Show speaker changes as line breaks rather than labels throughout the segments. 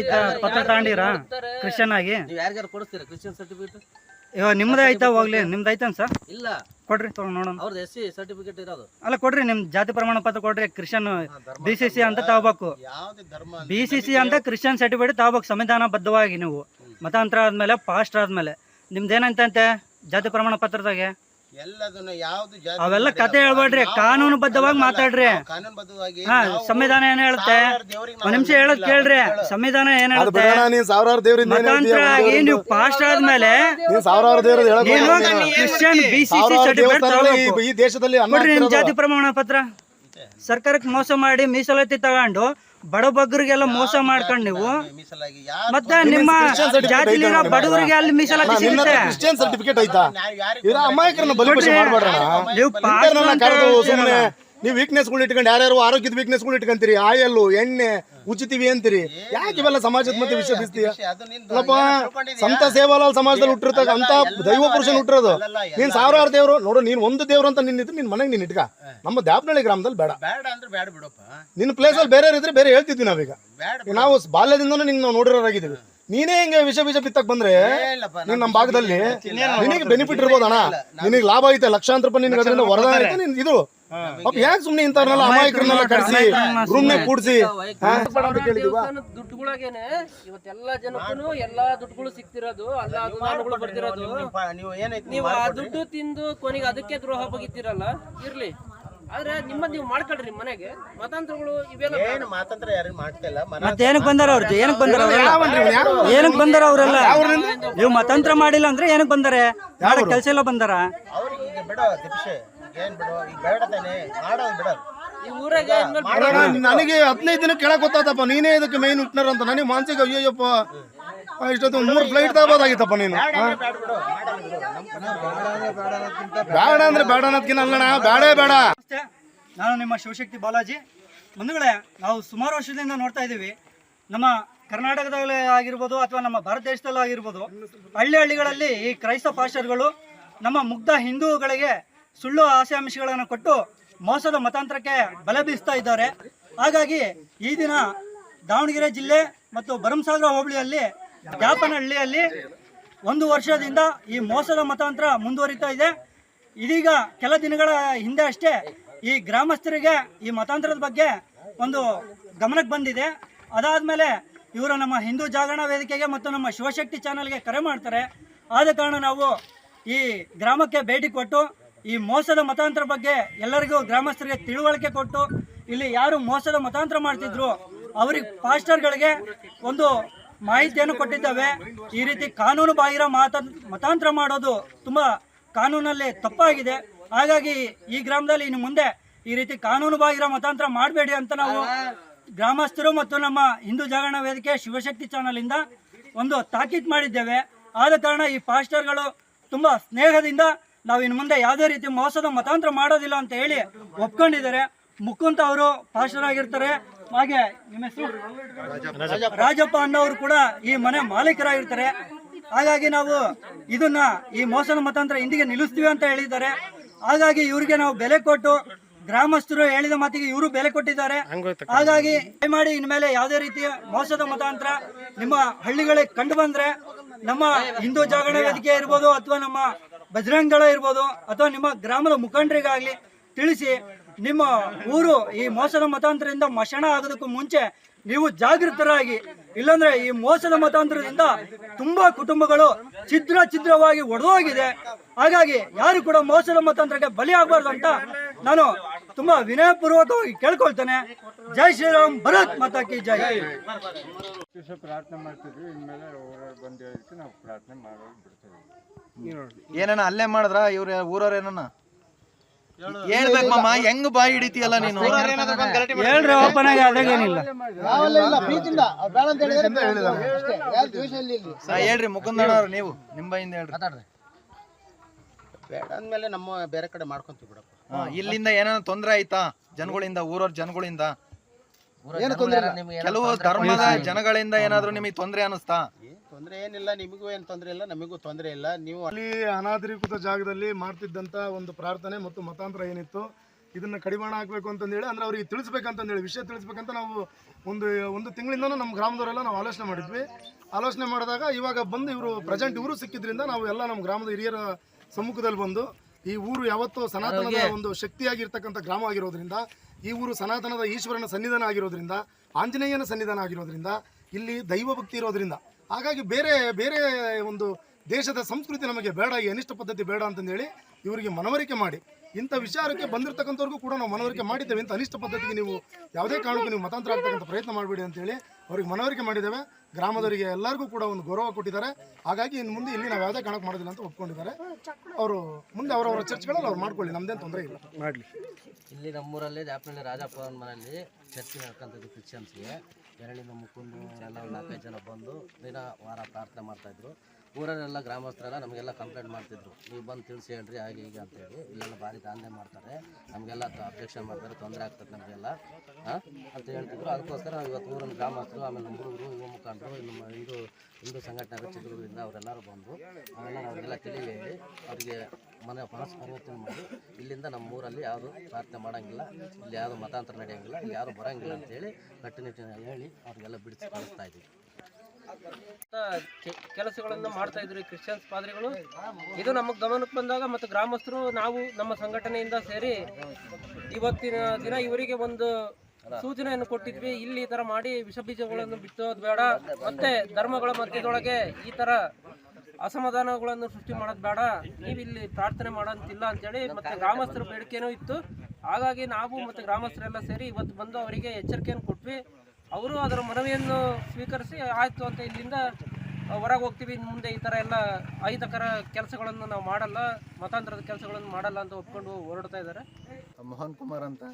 ಐತ ಪತ್ರ ತಗೊಂಡಿರಾ? ಕ್ರಿಶ್ಚಿಯನ್ ಆಗಿ?
ನೀವು ಯಾರಿಗಾರು ಕೊಡಿಸ್ತೀರಾ? ಕ್ರಿಶ್ಚಿಯನ್ ಸರ್ಟಿಫಿಕೇಟ್
ಇವಾಗ ನಿಮ್ದೇ ಐತ ಹೋಗ್ಲಿ? ನಿಮ್ದು ಐತನ್ ಸರ್?
ಇಲ್ಲ.
ಕೊಡ್ರಿ ತಗೊಂಡ್ ನೋಡೋಣ.
ಅವ್ರದ್ದು ಎಸ್ ಸಿ ಸರ್ಟಿಫಿಕೇಟ್ ಇರೋದು.
ಅಲ್ಲ ಕೊಡ್ರಿ ನಿಮ್ ಜಾತಿ ಪ್ರಮಾಣ ಪತ್ರ ಕೊಡ್ರಿ. ಕ್ರಿಶ್ಚಿಯನ್ ಬಿಸಿಸಿ ಸಿ ಸಿ ಅಂತ ತಗೋಬೇಕು.
ಬಿಸಿಸಿ ಧರ್ಮ
ಬಿ ಸಿ ಸಿ ಅಂತ ಕ್ರಿಶ್ಚಿಯನ್ ಸರ್ಟಿಫಿಕೇಟ್ ತಗೋಬೇಕು. ಸಂವಿಧಾನಬದ್ಧವಾಗಿ ನೀವು. ಮತಾಂತರ ಆದ್ಮೇಲೆ ಪಾಸ್ಟ್ ಆದ್ಮೇಲೆ. ನಿಮ್ದು ಏನಂತಂತೆ ಜಾತಿ ಪ್ರಮಾಣ ಪತ್ರದಾಗೆ?
ಎಲ್ಲದನ್ನ ಯಾವ್ದು ಜಾತಿ
ಅವೆಲ್ಲ ಕತೆ ಹೇಳ್ಬೇಡ್ರಿ. ಕಾನೂನುಬದ್ಧವಾಗಿ ಮಾತಾಡ್ರಿ.
ಕಾನೂನುಬದ್ಧವಾಗಿ
ಹಾ ಸಂವಿಧಾನ ಏನ್ ಹೇಳುತ್ತೆ? ಒಂದ್ ನಿಮಿಷ ಹೇಳೋದ್ ಕೇಳ್ರಿ. ಸಂವಿಧಾನ ಏನ್
ಅದು
ಹೇಳುತ್ತೆ?
ಬಿಡೋಣ ನೀನ್ ಸಾವಿರಾರು ದೇವ್ರಿಂದ ಏನ್
ಮತಾಂತರ
ಹೇಳ್ತೀಯ?
ಆಗಿ ನೀವು ಪಾಸ್ಟ್ ಆದ್ಮೇಲೆ
ನೀನ್ ಸಾವಿರಾರು ದೇವ್ರದ್ದು ಹೇಳಕ್
ನೀನು ಕ್ರಿಶ್ಚಿಯನ್ ಬಿ ಸಿ ಸಿ
ಸಾವಿರಾರು
ಸರ್ಟಿಫಿಕೇಟ್
ದೇವಸ್ಥಾನಗಳು
ತಗೋಬೇಕು
ಈ- ಈ ದೇಶದಲ್ಲಿ ಅನ್ನ
ಕೊಡ್ರಿ ನಿಮ್
ಹಾಕ್ತಿರೋದು.
ಜಾತಿ ಪ್ರಮಾಣ ಪತ್ರ ಸರ್ಕಾರಕ್ಕೆ ಮೋಸ ಮಾಡಿ ಮೀಸಲಾತಿ ತಗೊಂಡು ಬಡ ಬಗ್ಗರಿಗೆಲ್ಲ ಮೋಸ ಮಾಡ್ಕೊಂಡು ನೀವು.
ಮೀಸಲಾಗಿ ಯಾರು
ಮತ್ತೆ ನಿಮ್ಮ ಜಾತಿಲಿರೋ ಬಡವರಿಗೆ ಅಲ್ಲಿ ಮೀಸಲಾತಿ ಸಿಗುತ್ತೆ.
ಕ್ರಿಶ್ಚಿಯನ್ ಸರ್ಟಿಫಿಕೇಟ್ ಅಮಾಯಕರನ್ನ ಬಲಿಪಶು
ನೀವು.
ಸುಮ್ಮನೆ ನೀವು ವೀಕ್ನೆಸ್ಗಳು ಇಟ್ಕೊಂಡು ಯಾರ್ಯಾರು ಆರೋಗ್ಯದ ವೀಕ್ನೆಸ್ಗಳು ಇಟ್ಕೊಂತೀರಿ? ಆಯಲ್ಲು ಎಣ್ಣೆ ಉಚಿತೀವಿ ಅಂತೀರಿ. ಯಾಕೆ ಇವೆಲ್ಲ ಸಮಾಜದ ಮಧ್ಯೆ ವಿಷಯ ಬೀಸ್ತೀಯ ಅಲ್ಲಪ್ಪ ಸಂತ ಸೇವಾಲಾಲ್ ಸಮಾಜದಲ್ಲಿ ಹುಟ್ಟಿರ್ತಕ್ಕ ಅಂತ ದೈವ ಪುರುಷನ್ ಹುಟ್ಟಿರೋದು. ನೀನ್ ಸಾವಿರಾರು ದೇವರು ನೋಡು ನೀನ್ ಒಂದು ದೇವ್ರು ಅಂತ ನಿನ್ನ ನಿನ್ ಮನೆಗೆ ನೀನ್ ಇಟ್ಕ. ನಮ್ಮ ದ್ಯಾಬ್ನಳ್ಳಿ ಗ್ರಾಮದಲ್ಲಿ ಬೇಡ. ನಿನ್ನ ಪ್ಲೇಸ್ ಅಲ್ಲಿ ಬೇರೆ ಇದ್ರೆ ಬೇರೆ ಹೇಳ್ತಿದ್ವಿ ನಾವೀಗ. ನಾವು ಬಾಲ್ಯದಿಂದನೂ ನಿನ್ನ ನಾವು ನೋಡಿರೋರಾಗಿದ್ದೀವಿ. ನೀನೇ ಹಿಂಗೆ ವಿಷ ವಿಷ ಬಿತ್ತಕ್ ಬಂದ್ರೆ ನೀನ್ ನಮ್ಮ ಭಾಗದಲ್ಲಿ ನಿನಗೆ ಬೆನಿಫಿಟ್ ಇರ್ಬೋದಣ್ಣ. ನಿನಗೆ ಲಾಭ ಐತೆ ಲಕ್ಷಾಂತರ ರೂಪಾಯಿ ನಿನಗೆ ಅದರಿಂದ ವರದಾನ ಐತೆ ಇದು. ಪಾಪ ಯಾಕೆ ಸುಮ್ನೆ ಇಂಥವ್ರನ್ನೆಲ್ಲ ಅಮಾಯಕರನ್ನೆಲ್ಲ ಕರೆಸಿ? ರೂಮ್ನೆ ಕೂಡ್ಸಿ.
ದುಡ್ಡುಗಳಾಗೇನೆ ಇವತ್ತೆಲ್ಲ ಜನಕ್ಕೂ ಎಲ್ಲಾ ದುಡ್ಡುಗಳು ಸಿಗ್ತಿರೋದು ಅಲ್ಲ ಅನುದಾನಗಳು ಬರ್ತಿರೋದು.
ನೀವು ಏನೈತಿ
ನೀವು ಆ ದುಡ್ಡು ತಿಂದು ಕೊನೆಗೆ ಅದಕ್ಕೆ ದ್ರೋಹ ಬಗಿತೀರಲ್ಲ ಇರ್ಲಿ. ಆದ್ರೆ ನಿಮ್ಮ ನೀವು ಮಾಡ್ಕೊಳ್ರಿ ಮನೆಗೆ ಮತಾಂತರಗಳು ಇವೆಲ್ಲ
ಏನು ಮಾತಂತ್ರ ಯಾರಿಗೂ ಮಾಡ್ತಿಲ್ಲ
ಮತ್ತೆ ಏನಕ್ಕೆ ಬಂದಾರ ಅವ್ರ? ಏನಕ್ಕೆ ಬಂದಾರ ಅವರೆಲ್ಲ? ಏನಕ್ ಬಂದಾರ ಅವರೆಲ್ಲ ನೀವು ಮತಾಂತರ ಮಾಡಿಲ್ಲ ಅಂದ್ರೆ ಏನಕ್ ಬಂದಾರೆ? ಮಾಡಕ್ ಕೆಲ್ಸ ಎಲ್ಲ ಬಂದಾರ?
ಅವ್ರಿಗೆ ಬೇಡ ದೀಕ್ಷೆ. ಏನ್ ಬಿಡೋ ಈಗ ಬೇಡ. ತಾನೆ ಮಾಡೋದು ಬಿಡೋದು
ಈ ಊರಾಗ ಇನ್ಮೇಲ್
ಅಣ್ಣ, ನನಗೆ ಹದಿನೈದು ದಿನ ಕೆಳಗೆ ಗೊತ್ತಾತಪ್ಪ ನೀನೇ ಇದಕ್ಕೆ ಮೈನ್ ಉಟ್ನರ್ ಅಂತ. ನನಗೆ ಮಾನಸಿಕ ಅಯ್ಯಯ್ಯಪ್ಪ. ಇಷ್ಟೊತ್ತು ಮೂರು ಫ್ಲೈಟ್ ತಗೋದಾಗಿತ್ತಪ್ಪ ನೀನು. ಹಾ?
ಬೇಡ ಬಿಡು ಮಾಡೋದು ಬಿಡು. ನಮ್ಮ
ಬೇಡ ಅಂದ್ರೆ ಬೇಡ ಅನ್ನೋದ್ಕಿನ್ನ ಅಲ್ಲಣ್ಣ ಬೇಡೇ ಬೇಡ.
ನಮಸ್ತೆ ನಾನು ನಿಮ್ಮ ಶಿವಶಕ್ತಿ ಬಾಲಾಜಿ. ಬಂಧುಗಳೇ ನಾವು ಸುಮಾರು ವರ್ಷದಿಂದ ನೋಡ್ತಾ ಇದ್ದೀವಿ. ನಮ್ಮ ಕರ್ನಾಟಕದಲ್ಲೇ ಆಗಿರ್ಬೋದು ಅಥವಾ ನಮ್ಮ ಭಾರತ ದೇಶದಲ್ಲೂ ಆಗಿರ್ಬೋದು ಹಳ್ಳಿ ಹಳ್ಳಿಗಳಲ್ಲಿ ಈ ಕ್ರೈಸ್ತ ಪಾಸ್ಟರ್ಗಳು ನಮ್ಮ ಮುಗ್ಧ ಹಿಂದೂಗಳಿಗೆ ಸುಳ್ಳು ಆಶಾಮಿಷಗಳನ್ನು ಕೊಟ್ಟು ಮೋಸದ ಮತಾಂತರಕ್ಕೆ ಬಲೆ ಬೀಸ್ತಾ ಇದ್ದಾರೆ. ಹಾಗಾಗಿ ಈ ದಿನ ದಾವಣಗೆರೆ ಜಿಲ್ಲೆ ಮತ್ತು ಭರಮಸಾಗರ ಹೋಬಳಿಯಲ್ಲಿ ಜಾಪನಹಳ್ಳಿಯಲ್ಲಿ ಒಂದು ವರ್ಷದಿಂದ ಈ ಮೋಸದ ಮತಾಂತರ ಮುಂದುವರಿತಾ ಇದೆ. ಇದೀಗ ಕೆಲ ದಿನಗಳ ಹಿಂದೆ ಅಷ್ಟೇ ಈ ಗ್ರಾಮಸ್ಥರಿಗೆ ಈ ಮತಾಂತರದ ಬಗ್ಗೆ ಒಂದು ಗಮನಕ್ಕೆ ಬಂದಿದೆ. ಅದಾದಮೇಲೆ ಇವರು ನಮ್ಮ ಹಿಂದೂ ಜಾಗರಣ ವೇದಿಕೆಗೆ ಮತ್ತು ನಮ್ಮ ಶಿವಶಕ್ತಿ ಚಾನಲ್ಗೆ ಕರೆ ಮಾಡ್ತಾರೆ. ಆದ ಕಾರಣ ನಾವು ಈ ಗ್ರಾಮಕ್ಕೆ ಭೇಟಿ ಕೊಟ್ಟು ಈ ಮೋಸದ ಮತಾಂತರ ಬಗ್ಗೆ ಎಲ್ಲರಿಗೂ ಗ್ರಾಮಸ್ಥರಿಗೆ ತಿಳುವಳಿಕೆ ಕೊಟ್ಟು ಇಲ್ಲಿ ಯಾರು ಮೋಸದ ಮತಾಂತರ ಮಾಡ್ತಿದ್ರು, ಅವ್ರಿಗೆ ಪಾಸ್ಟರ್ಗಳಿಗೆ ಒಂದು ಮಾಹಿತಿಯನ್ನು ಕೊಟ್ಟಿದ್ದಾವೆ. ಈ ರೀತಿ ಕಾನೂನು ಬಾಹಿರ ಮಾತ, ಮತಾಂತರ ಮಾಡೋದು ತುಂಬ ಕಾನೂನಲ್ಲಿ ತಪ್ಪಾಗಿದೆ. ಹಾಗಾಗಿ ಈ ಗ್ರಾಮದಲ್ಲಿ ಇನ್ನು ಮುಂದೆ ಈ ರೀತಿ ಕಾನೂನು ಬಾಹಿರ ಮತಾಂತರ ಮಾಡಬೇಡಿ ಅಂತ ನಾವು ಗ್ರಾಮಸ್ಥರು ಮತ್ತು ನಮ್ಮ ಹಿಂದೂ ಜಾಗರಣ ವೇದಿಕೆ ಶಿವಶಕ್ತಿ ಚಾನಲ್ ಇಂದ ಒಂದು ತಾಕೀತು ಮಾಡಿದ್ದೇವೆ. ಆದ ಕಾರಣ ಈ ಪಾಸ್ಟರ್ಗಳು ತುಂಬಾ ಸ್ನೇಹದಿಂದ ನಾವು ಇನ್ನು ಮುಂದೆ ಯಾವುದೇ ರೀತಿ ಮೋಸದ ಮತಾಂತರ ಮಾಡೋದಿಲ್ಲ ಅಂತ ಹೇಳಿ ಒಪ್ಕೊಂಡಿದ್ದಾರೆ. ಮುಕುಂತ ಅವರು ಪಾಸ್ಟರ್ ಆಗಿರ್ತಾರೆ ಹಾಗೆ ನಿಮ್ಮ ಹೆಸರು? ರಾಜಪ್ಪ. ಅನ್ನೋರು ಕೂಡ ಈ ಮನೆ ಮಾಲೀಕರಾಗಿರ್ತಾರೆ. ಹಾಗಾಗಿ ನಾವು ಇದನ್ನ ಈ ಮೋಸದ ಮತಾಂತರ ಇಂದಿಗೆ ನಿಲ್ಲಿಸ್ತೀವಿ ಅಂತ ಹೇಳಿದ್ದಾರೆ. ಹಾಗಾಗಿ ಇವರಿಗೆ ನಾವು ಬೆಲೆ ಕೊಟ್ಟು ಗ್ರಾಮಸ್ಥರು ಹೇಳಿದ ಮಾತಿಗೆ ಇವರು ಬೆಲೆ ಕೊಟ್ಟಿದ್ದಾರೆ. ಹಾಗಾಗಿ ದಯಮಾಡಿ ಇನ್ಮೇಲೆ ಯಾವುದೇ ರೀತಿಯ ಮೋಸದ ಮತಾಂತರ ನಿಮ್ಮ ಹಳ್ಳಿಗಳಿಗೆ ಕಂಡು ಬಂದ್ರೆ ನಮ್ಮ ಹಿಂದೂ ಜಾಗರಣೆ ವೇದಿಕೆ ಇರ್ಬೋದು ಅಥವಾ ನಮ್ಮ ಬಜರಂಗ್ ದಳ ಇರ್ಬೋದು ಅಥವಾ ನಿಮ್ಮ ಗ್ರಾಮದ ಮುಖಂಡರಿಗಾಗ್ಲಿ ತಿಳಿಸಿ ನಿಮ್ಮ ಊರು ಈ ಮೋಸದ ಮತಾಂತರದಿಂದ ಮಶಣ ಆಗೋದಕ್ಕೂ ಮುಂಚೆ ನೀವು ಜಾಗೃತರಾಗಿ, ಇಲ್ಲಾಂದ್ರೆ ಈ ಮೋಸದ ಮತಾಂತರದಿಂದ ತುಂಬಾ ಕುಟುಂಬಗಳು ಛಿದ್ರ ಛಿದ್ರವಾಗಿ ಒಡೆದೋಗಿದೆ. ಹಾಗಾಗಿ ಯಾರು ಕೂಡ ಮೋಸದ ಮತಾಂತರಕ್ಕೆ ಬಲಿ ಆಗಬಾರ್ದು ಅಂತ ನಾನು ತುಂಬಾ ವಿನಯಪೂರ್ವಕವಾಗಿ ಕೇಳ್ಕೊಳ್ತೇನೆ. ಜೈ ಶ್ರೀರಾಮ್, ಭರತ್ ಮತಕ್ಕೆ ಜೈ.
ಪ್ರಾರ್ಥನೆ ಮಾಡ್ತಿದ್ವಿ, ಇನ್ಮೇಲೆ ನಾವು ಪ್ರಾರ್ಥನೆ ಮಾಡೋದು ಬಿಡ್ತೀವಿ.
ಏನಣ್ಣ ಅಲ್ಲೇ ಮಾಡಿದ್ರ? ಇವ್ರ ಊರವ್ರ ಏನಣ್ಣ? ಹೇಳ್ಬೇಕು ಮಾಮ ಹೆಂಗ್ ಬಾಯಿ ಹಿಡಿತೀಯಲ್ಲ ನೀನು?
ಹೇಳ್ರಿ ಓಪನ್ ಆಗಿ ಅದ್ರಾಗೇನಿಲ್ಲ
ಹೇಳ್ರಿ ಮುಕುಂದಣ್ಣ ಅವ್ರು ನೀವು ನಿಮ್ ಬಾಯಿಂದ ಹೇಳ್ರಿ.
ಬೇಡ ಅಂದ್ಮೇಲೆ ನಮ್ಮ ಬೇರೆ ಕಡೆ ಮಾಡ್ಕೊಂತೀವಿ ಬಿಡಪ್ಪ.
ಹಾ, ಇಲ್ಲಿಂದ ಏನಾನ ತೊಂದ್ರೆ ಆಯ್ತಾ? ಜನಗಳಿಂದ ಊರವ್ರ ಜನಗಳಿಂದ? ಕೆಲವು ಧರ್ಮದ ಜನಗಳಿಂದ ಏನಾದ್ರು ನಿಮಗೆ ತೊಂದ್ರೆ ಅನಿಸ್ತಾ?
ತೊಂದ್ರೆ ಏನಿಲ್ಲ ನಿಮಗೂ ಏನು ತೊಂದರೆ ಇಲ್ಲ ನಮಗೂ ತೊಂದರೆ ಇಲ್ಲ. ನೀವು
ಅಲ್ಲಿ ಅನಾಧಿಕೃತ ಜಾಗದಲ್ಲಿ ಮಾಡ್ತಿದ್ದಂಥ ಒಂದು ಪ್ರಾರ್ಥನೆ ಮತ್ತು ಮತಾಂತರ ಏನಿತ್ತು ಇದನ್ನ ಕಡಿವಾಣ ಹಾಕಬೇಕು ಅಂತಂದೇಳಿ ಅಂದ್ರೆ ಅವ್ರಿಗೆ ತಿಳಿಸ್ಬೇಕಂತಂದೇಳಿ ವಿಷಯ ತಿಳಿಸ್ಬೇಕಂತ ನಾವು ಒಂದು ಒಂದು ತಿಂಗಳಿಂದನೂ ನಮ್ಮ ಗ್ರಾಮದವರೆಲ್ಲ ನಾವು ಆಲೋಚನೆ ಮಾಡಿದ್ವಿ. ಆಲೋಚನೆ ಮಾಡಿದಾಗ ಇವಾಗ ಬಂದು ಇವರು ಪ್ರೆಸೆಂಟ್ ಇವರು ಸಿಕ್ಕಿದ್ರಿಂದ ನಾವು ಎಲ್ಲ ನಮ್ಮ ಗ್ರಾಮದ ಹಿರಿಯರ ಸಮ್ಮುಖದಲ್ಲಿ ಬಂದು ಈ ಊರು ಯಾವತ್ತೂ ಸನಾತನದ ಒಂದು ಶಕ್ತಿಯಾಗಿರ್ತಕ್ಕಂಥ ಗ್ರಾಮ ಆಗಿರೋದ್ರಿಂದ ಈ ಊರು ಸನಾತನದ ಈಶ್ವರನ ಸನ್ನಿಧಾನ ಆಗಿರೋದ್ರಿಂದ ಆಂಜನೇಯನ ಸನ್ನಿಧಾನ ಆಗಿರೋದ್ರಿಂದ ಇಲ್ಲಿ ದೈವ ಭಕ್ತಿ ಇರೋದ್ರಿಂದ ಹಾಗಾಗಿ ಬೇರೆ ಬೇರೆ ಒಂದು ದೇಶದ ಸಂಸ್ಕೃತಿ ನಮಗೆ ಬೇಡ ಈ ಅನಿಷ್ಟ ಪದ್ಧತಿ ಬೇಡ ಅಂತಂದೇಳಿ ಇವರಿಗೆ ಮನವರಿಕೆ ಮಾಡಿ. ಇಂಥ ವಿಚಾರಕ್ಕೆ ಬಂದಿರತಕ್ಕಂಥವ್ರಿಗೂ ಕೂಡ ನಾವು ಮನವರಿಕೆ ಮಾಡಿದ್ದೇವೆ. ಇಂಥ ಅನಿಷ್ಟ ಪದ್ಧತಿಗೆ ನೀವು ಯಾವುದೇ ಕಾರಣಕ್ಕೂ ನೀವು ಮತಾಂತರ ಆಗ್ತಕ್ಕಂಥ ಪ್ರಯತ್ನ ಮಾಡಬೇಡಿ ಅಂತೇಳಿ ಅವ್ರಿಗೆ ಮನವರಿಕೆ ಮಾಡಿದ್ದೇವೆ. ಗ್ರಾಮದವರಿಗೆ ಎಲ್ಲರಿಗೂ ಕೂಡ ಒಂದು ಗೌರವ ಕೊಟ್ಟಿದ್ದಾರೆ. ಹಾಗಾಗಿ ಇನ್ನು ಮುಂದೆ ಇಲ್ಲಿ ನಾವು ಯಾವುದೇ ಕಾರಣಕ್ಕೆ ಮಾಡೋದಿಲ್ಲ ಅಂತ ಒಪ್ಕೊಂಡಿದ್ದಾರೆ. ಅವರು ಮುಂದೆ ಅವರವರ ಚರ್ಚ್ಗಳಲ್ಲಿ ಅವ್ರು ಮಾಡ್ಕೊಳ್ಳಿ ನಮ್ದೇನು ತೊಂದರೆ ಇಲ್ಲ.
ಮಾಡಲಿ.
ಇಲ್ಲಿ ನಮ್ಮೂರಲ್ಲಿ ದಾಪನಹಳ್ಳಿ ರಾಜಪ್ಪ ಅವ್ರ ಮನೆಯಲ್ಲಿ ಚರ್ಚೆ ನಡ್ಕೊಂತಿದ್ದು ಕ್ರಿಶ್ಚಿಯನ್ಸ್ಗೆ ಎರಳಿನ ಮುಖಂಡು ಎಲ್ಲ ನಾಲ್ಕೈದು ಜನ ಬಂದು ದಿನ ವಾರ ಪ್ರಾರ್ಥನೆ ಮಾಡ್ತಾಯಿದ್ರು ಊರಲ್ಲೆಲ್ಲ ಗ್ರಾಮಸ್ಥರೆಲ್ಲ ನಮಗೆಲ್ಲ ಕಂಪ್ಲೇಂಟ್ ಮಾಡ್ತಿದ್ರು. ನೀವು ಬಂದು ತಿಳಿಸಿ ಹೇಳ್ರಿ, ಹಾಗೆ ಹೀಗೆ ಅಂತೇಳಿ ಇಲ್ಲೆಲ್ಲ ಭಾರಿ ದಾಂಧೆ ಮಾಡ್ತಾರೆ. ನಮಗೆಲ್ಲ ಅಬ್ಜೆಕ್ಷನ್ ಮಾಡ್ತಾರೆ, ತೊಂದರೆ ಆಗ್ತದೆ ನಮಗೆಲ್ಲ. ಅಂತ ಹೇಳ್ತಿದ್ರು. ಅದಕ್ಕೋಸ್ಕರ ನಾವು ಇವತ್ತು ಊರಿನ ಗ್ರಾಮಸ್ಥರು, ಆಮೇಲೆ ನಮ್ಮ ಹುಡುಗರು ಯುವ ಮುಖಂಡರು ನಮ್ಮ ಹಿಂದೂ ಹಿಂದೂ ಸಂಘಟನೆ ಚಿತ್ರದುರ್ಗದಿಂದ ಅವರೆಲ್ಲರೂ ಬಂದು ಆಮೇಲೆ ನಾವೆಲ್ಲ ತಿಳಿ ಹೇಳಿ ಅವರಿಗೆ ಮನೆ ಮನಸ್ಸು ಪರಿವರ್ತನೆ ಮಾಡಿ ಇಲ್ಲಿಂದ ನಮ್ಮ ಊರಲ್ಲಿ ಯಾವುದು ಪ್ರಾರ್ಥನೆ ಮಾಡೋಂಗಿಲ್ಲ, ಇಲ್ಲಿ ಯಾವುದು ಮತಾಂತರ ನಡೆಯೋಂಗಿಲ್ಲ, ಇಲ್ಲಿ ಯಾರು ಬರೋಂಗಿಲ್ಲ ಅಂತೇಳಿ ಕಟ್ಟುನಿಟ್ಟಿನ ಹೇಳಿ ಅವರಿಗೆಲ್ಲ ಬಿಡಿಸಿ ಕಳಿಸ್ತಾ ಇದ್ದೀವಿ.
ಕೆಲಸಗಳನ್ನು ಮಾಡ್ತಾ ಇದ್ರು ಕ್ರಿಶ್ಚಿಯನ್ಸ್ ಪಾದ್ರಿಗಳು. ಇದು ನಮ್ಮ ಗಮನಕ್ಕೆ ಬಂದಾಗ ಮತ್ತು ಗ್ರಾಮಸ್ಥರು, ನಾವು ನಮ್ಮ ಸಂಘಟನೆಯಿಂದ ಸೇರಿ ಇವತ್ತಿನ ದಿನ ಇವರಿಗೆ ಒಂದು ಸೂಚನೆಯನ್ನು ಕೊಟ್ಟಿದ್ವಿ. ಇಲ್ಲಿ ಈ ತರ ಮಾಡಿ ವಿಷ ಬೀಜಗಳನ್ನು ಬಿತ್ತೋದು ಬೇಡ. ಮತ್ತೆ ಧರ್ಮಗಳ ಮಧ್ಯದೊಳಗೆ ಈ ತರ ಅಸಮಾಧಾನಗಳನ್ನು ಸೃಷ್ಟಿ ಮಾಡೋದು ಬೇಡ. ನೀವು ಇಲ್ಲಿ ಪ್ರಾರ್ಥನೆ ಮಾಡೋಂತಿಲ್ಲ ಅಂತೇಳಿ ಮತ್ತೆ ಗ್ರಾಮಸ್ಥರ ಬೇಡಿಕೆನೂ ಇತ್ತು. ಹಾಗಾಗಿ ನಾವು ಮತ್ತೆ ಗ್ರಾಮಸ್ಥರೆಲ್ಲ ಸೇರಿ ಇವತ್ತು ಬಂದು ಅವರಿಗೆ ಎಚ್ಚರಿಕೆಯನ್ನು ಕೊಟ್ವಿ. ಅವರು ಅದರ ಮನವಿಯನ್ನು ಸ್ವೀಕರಿಸಿ ಆಯ್ತು ಅಂತ ಇಲ್ಲಿಂದ ಹೊರಗೆ ಹೋಗ್ತೀವಿ, ಮುಂದೆ ಈ ಥರ ಎಲ್ಲ ಅಹಿತಕರ ಕೆಲಸಗಳನ್ನು ನಾವು ಮಾಡಲ್ಲ, ಮತಾಂತರದ ಕೆಲಸಗಳನ್ನು ಮಾಡಲ್ಲ ಅಂತ ಒಪ್ಕೊಂಡು ಹೊರಡ್ತಾ ಇದ್ದಾರೆ.
ಮೋಹನ್ ಕುಮಾರ್ ಅಂತ,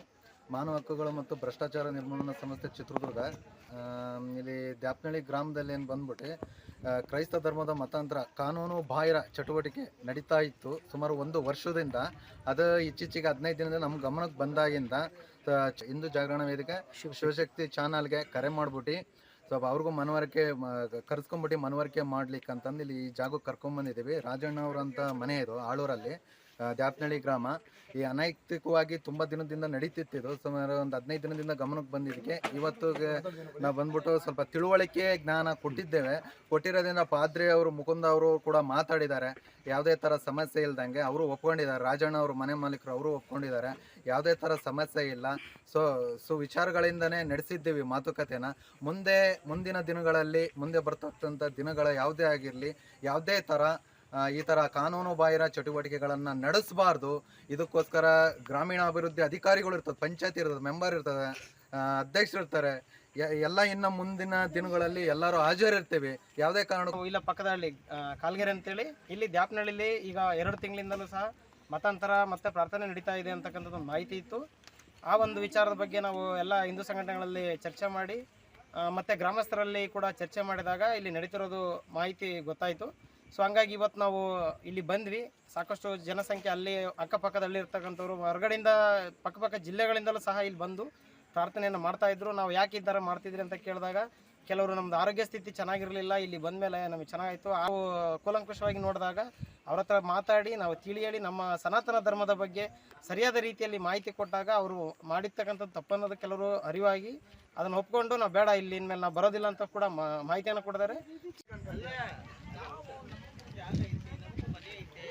ಮಾನವ ಹಕ್ಕುಗಳು ಮತ್ತು ಭ್ರಷ್ಟಾಚಾರ ನಿರ್ಮೂಲನಾ ಸಂಸ್ಥೆ ಚಿತ್ರದುರ್ಗ. ಇಲ್ಲಿ ದ್ಯಾಪ್ನಳ್ಳಿ ಗ್ರಾಮದಲ್ಲಿ ಏನು ಬಂದ್ಬಿಟ್ಟು ಕ್ರೈಸ್ತ ಧರ್ಮದ ಮತಾಂತರ, ಕಾನೂನು ಬಾಹಿರ ಚಟುವಟಿಕೆ ನಡೀತಾ ಇತ್ತು ಸುಮಾರು ಒಂದು ವರ್ಷದಿಂದ. ಅದು ಇತ್ತೀಚೆಗೆ ಹದಿನೈದು ದಿನದಿಂದ ನಮ್ಮ ಗಮನಕ್ಕೆ ಬಂದಾಗಿಂದ ಹಿಂದೂ ಜಾಗರಣ ವೇದಿಕೆ, ಶಿವಶಕ್ತಿ ಚಾನಲ್ಗೆ ಕರೆ ಮಾಡ್ಬಿಟ್ಟು ಸ್ವಲ್ಪ ಅವ್ರಿಗೂ ಮನವರಿಕೆ ಕರೆಸ್ಕೊಂಬಿಟ್ಟು ಮನವರಿಕೆ ಮಾಡ್ಲಿಕ್ಕೆ ಅಂತಂದು ಇಲ್ಲಿ ಈ ಜಾಗಕ್ಕೆ ಕರ್ಕೊಂಬಂದಿದ್ದೀವಿ. ರಾಜಣ್ಣ ಅವರಂತ ಮನೆ ಇದು, ಆಳೂರಲ್ಲಿ. ಆ, ದ್ಯಾಪನಹಳ್ಳಿ ಗ್ರಾಮ ಈ ಅನೈತಿಕವಾಗಿ ತುಂಬ ದಿನದಿಂದ ನಡೀತಿತ್ತಿದ್ದು ಸುಮಾರು ಒಂದು ಹದಿನೈದು ದಿನದಿಂದ ಗಮನಕ್ಕೆ ಬಂದಿದ್ದಕ್ಕೆ. ಇವತ್ತು ನಾವು ಬಂದ್ಬಿಟ್ಟು ಸ್ವಲ್ಪ ತಿಳುವಳಿಕೆ ಜ್ಞಾನ ಕೊಟ್ಟಿದ್ದೇವೆ. ಕೊಟ್ಟಿರೋದ್ರಿಂದ ಪಾದ್ರಿ ಅವರು ಮುಕುಂದ ಅವರು ಕೂಡ ಮಾತಾಡಿದ್ದಾರೆ. ಯಾವುದೇ ಥರ ಸಮಸ್ಯೆ ಇಲ್ದಂಗೆ ಅವರು ಒಪ್ಕೊಂಡಿದ್ದಾರೆ. ರಾಜಣ್ಣ ಅವರು ಮನೆ ಮಾಲೀಕರು ಅವರು ಒಪ್ಕೊಂಡಿದ್ದಾರೆ. ಯಾವುದೇ ಥರ ಸಮಸ್ಯೆ ಇಲ್ಲ. ಸೊ ಸೊ ವಿಚಾರಗಳಿಂದನೇ ನಡೆಸಿದ್ದೀವಿ ಮಾತುಕತೆನ. ಮುಂದೆ ಮುಂದಿನ ದಿನಗಳಲ್ಲಿ ಮುಂದೆ ಬರ್ತಕ್ಕಂಥ ದಿನಗಳ ಯಾವುದೇ ಆಗಿರಲಿ ಯಾವುದೇ ಥರ ಈ ಥರ ಕಾನೂನು ಬಾಹಿರ ಚಟುವಟಿಕೆಗಳನ್ನು ನಡೆಸಬಾರ್ದು. ಇದಕ್ಕೋಸ್ಕರ ಗ್ರಾಮೀಣಾಭಿವೃದ್ಧಿ ಅಧಿಕಾರಿಗಳು ಇರ್ತದೆ ಪಂಚಾಯತ್ ಇರ್ತದೆ ಮೆಂಬರ್ ಇರ್ತದೆ ಅಧ್ಯಕ್ಷರು ಇರ್ತಾರೆ ಎಲ್ಲ ಇನ್ನು ಮುಂದಿನ ದಿನಗಳಲ್ಲಿ ಎಲ್ಲರೂ ಹಾಜರಿರ್ತೇವೆ. ಯಾವುದೇ ಕಾರಣಕ್ಕೂ
ಇಲ್ಲ ಪಕ್ಕದ ಹಳ್ಳಿ ಆ, ಕಾಲ್ಗೆರೆ ಅಂತೇಳಿ. ಇಲ್ಲಿ ದ್ಯಾಪ್ನಹಳ್ಳಿಲಿ ಈಗ ಎರಡು ತಿಂಗಳಿಂದಲೂ ಸಹ ಮತಾಂತರ ಮತ್ತೆ ಪ್ರಾರ್ಥನೆ ನಡೀತಾ ಇದೆ ಅಂತಕ್ಕಂಥದ್ದು ಮಾಹಿತಿ ಇತ್ತು. ಆ ಒಂದು ವಿಚಾರದ ಬಗ್ಗೆ ನಾವು ಎಲ್ಲ ಹಿಂದೂ ಸಂಘಟನೆಗಳಲ್ಲಿ ಚರ್ಚೆ ಮಾಡಿ ಮತ್ತೆ ಗ್ರಾಮಸ್ಥರಲ್ಲಿ ಕೂಡ ಚರ್ಚೆ ಮಾಡಿದಾಗ ಇಲ್ಲಿ ನಡೀತಿರೋದು ಮಾಹಿತಿ ಗೊತ್ತಾಯಿತು. ಸೊ ಹಂಗಾಗಿ ಇವತ್ತು ನಾವು ಇಲ್ಲಿ ಬಂದ್ವಿ. ಸಾಕಷ್ಟು ಜನಸಂಖ್ಯೆ ಅಲ್ಲಿ, ಅಕ್ಕಪಕ್ಕದಲ್ಲಿ ಇರ್ತಕ್ಕಂಥವ್ರು ಹೊರಗಡೆಯಿಂದ ಪಕ್ಕಪಕ್ಕ ಜಿಲ್ಲೆಗಳಿಂದಲೂ ಸಹ ಇಲ್ಲಿ ಬಂದು ಪ್ರಾರ್ಥನೆಯನ್ನು ಮಾಡ್ತಾ ಇದ್ರು. ನಾವು ಯಾಕೆ ಈ ಥರ ಮಾಡ್ತಿದ್ರಿ ಅಂತ ಕೇಳಿದಾಗ ಕೆಲವರು ನಮ್ದು ಆರೋಗ್ಯ ಸ್ಥಿತಿ ಚೆನ್ನಾಗಿರಲಿಲ್ಲ, ಇಲ್ಲಿ ಬಂದ ಮೇಲೆ ನಮಗೆ ಚೆನ್ನಾಗಾಯಿತು. ನಾವು ಕೂಲಂಕುಷವಾಗಿ ನೋಡಿದಾಗ ಅವ್ರ ಹತ್ರ ಮಾತಾಡಿ, ನಾವು ತಿಳಿ ಹೇಳಿ ನಮ್ಮ ಸನಾತನ ಧರ್ಮದ ಬಗ್ಗೆ ಸರಿಯಾದ ರೀತಿಯಲ್ಲಿ ಮಾಹಿತಿ ಕೊಟ್ಟಾಗ ಅವರು ಮಾಡಿರ್ತಕ್ಕಂಥದ್ದು ತಪ್ಪನ್ನೋದು ಕೆಲವರು ಅರಿವಾಗಿ ಅದನ್ನು ಒಪ್ಕೊಂಡು ನಾವು ಬೇಡ, ಇಲ್ಲಿ ಇನ್ಮೇಲೆ ನಾವು ಬರೋದಿಲ್ಲ ಅಂತ ಕೂಡ